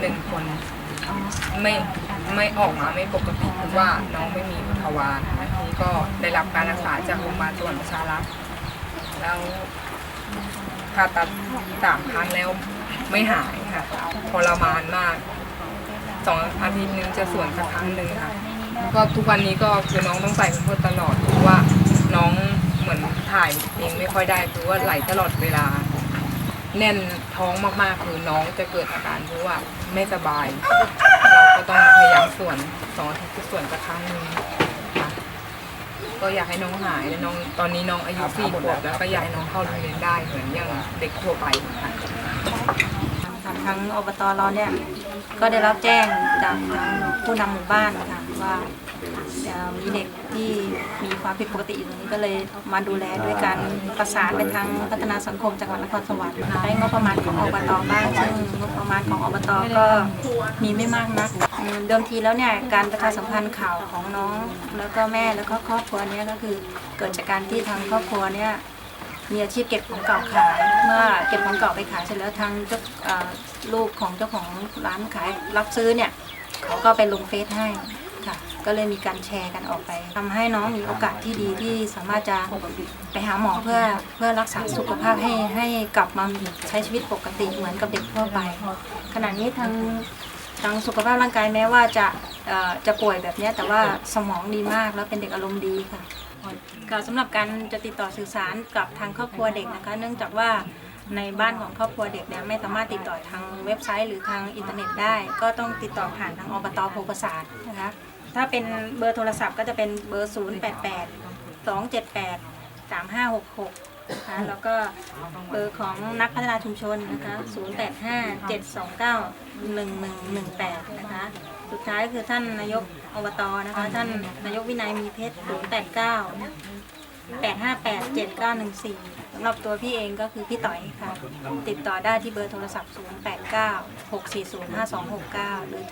เป็นคนไม่ไม่ออกมาไม่ปกติเพราะว่าน้องไม่มีทวารแล้วทีนี้ก็ได้รับการรักษาจากโรงพยาบาลสวรรค์ประชารักษ์แล้วผ่าตัดสามครั้งแล้วไม่หายค่ะทรมานมากสองอาทิตย์นึงจะสวนสักครั้งหนึ่งค่ะก็ทุกวันนี้ก็คือน้องต้องใส่เพื่อตลอดเพราะว่าน้องเหมือนถ่ายเองไม่ค่อยได้คือว่าไหลตลอดเวลา แน่นท้องมากๆคือน้องจะเกิดอาการเพราะว่าไม่สบาย เราก็ต้องพยายามส่วนสองอาทิตย์จะส่วนสักครั้งหนึ่งค่ะก็อยากให้น้องหายแล้วน้องตอนนี้น้องอายุสี่ขวบแล้วก็อยากให้น้องเข้าโรงเรียนได้เหมือนอย่างเด็กทั่วไปค่ะค่ะทางอบตเราเนี่ย ก็ได้รับแจ้งจากทางผู้นำหมู่บ้านนะคะว่า มีเด็กที่มีความผิดปกติอยู่ตรงนี้ก็เลยมาดูแลด้วยการประสานไปทางพัฒนาสังคมจังหวัดนครสวรรค์ใช้งบประมาณของอบตบ้างซึ่งงบประมาณของอบตก็มีไม่มากนักเดิมทีแล้วเนี่ยการประชาสัมพันธ์ข่าวของน้อง แล้วก็แม่แล้วก็ครอบครัวเนี้ก็คือเกิดจากการที่ทางครอบครัวเนี่ยมีอาชีพเก็บของเก่าขาย เมื่อเก็บของเก่าไปขายเสร็จแล้วทางเจ้าลูกของเจ้าของร้านขายรับซื้อเนี่ยเขาก็ไปลงเฟซให้ ก็เลยมีการแชร์กันออกไปทำให้น้องมีโอกาสที่ดีที่สามารถจะไปหาหมอเพื่อเพื่อรักษาสุขภาพให้ให้กลับมาใช้ชีวิตปกติเหมือนกับเด็กทั่วไป ขณะนี้ทางทางสุขภาพร่างกายแม้ว่าจะจะป่วยแบบนี้แต่ว่าสมองดีมากแล้วเป็นเด็กอารมณ์ดีค่ะก็สำหรับการจะติดต่อสื่อสารกับทางครอบครัวเด็กนะคะ เนื่องจากว่าในบ้านของครอบครัวเด็กเนี่ยไม่สามารถติดต่อทางเว็บไซต์หรือทางอินเทอร์เน็ตได้ ก็ต้องติดต่อผ่านทางอบตโพประสาทนะคะ ถ้าเป็นเบอร์โทรศัพท์ก็จะเป็นเบอร์ 0 8 8 2 7 8 3 5 6 6นะคะแล้วก็เบอร์ของนักพัฒนาชุมชนนะคะ 0 8 5 7 2 9 1 1 1 8 นะคะ สุดท้ายคือท่านนายกอบตนะคะ ท่านนายกวินัยมีเพชร 0 8 9 858 7914สำหรับตัวพี่เองก็คือพี่ต่อยค่ะ ติดต่อได้ที่เบอร์โทรศัพท์ 089 640 5269 หรือ